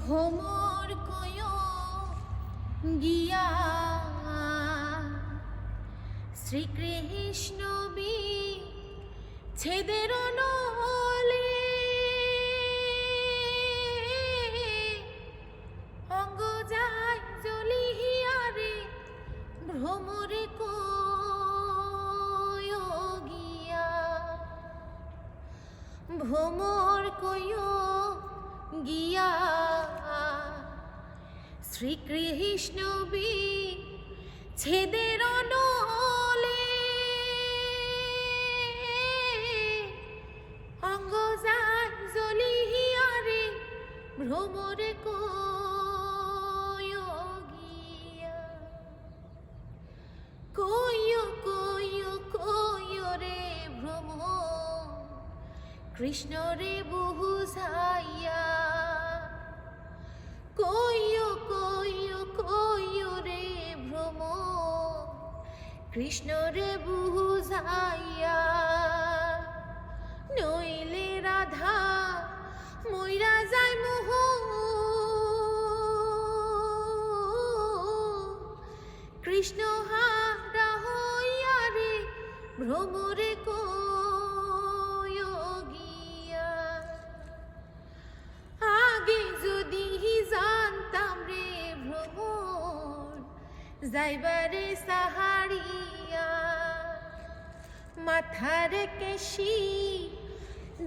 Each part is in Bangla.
ভ্রমর কয় গিয়া। শ্রীকৃষ্ণ বি ছেদের নলে। অঙ্গ যায় জ্বলিহিয়ারে ভ্রমরে কয় গিয়া। ভ্রমর কয় গিয়া শ্রীকৃষ্ণ বি ছেদের নলে অঙ্গ যায় ভ্রমরে কয় গিয়া। কইয় কইয় কইয় রে ভ্রম। কৃষ্ণ রে বহু ছাইয়া কইয় কইয় কইয় রে ভ্রম কৃষ্ণ রে বহু ছাইয়া নইলে রাধা মইরা যায় মোহ, কৃষ্ণ হারা হইয়া রে ভ্রমরে কয় যাইবারে সাহারিয়া। মাথার কেশি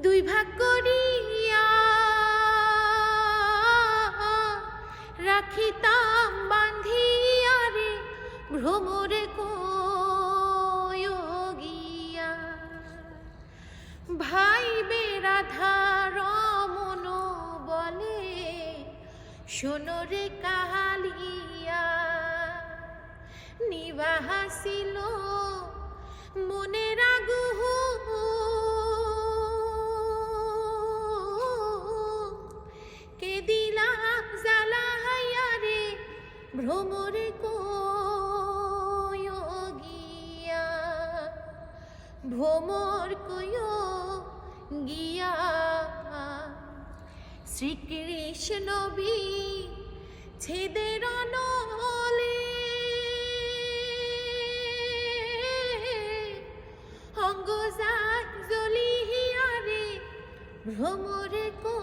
দুই ভাগ করিয়া রাখিতাম, বান্ধিয়া রে ভ্রমরে কয় গিয়া ভাই বেরাধা রমন বলে সোনরে কাহালিয়া নিবাহাসিল মনের আগুহ কে দিলাম জ্বালাইয়া রে ভ্রমরে কয় গিয়া। ভ্রমর কয় গিয়া। শ্রীকৃষ্ণ বি ছেদের ভ্রমরে কো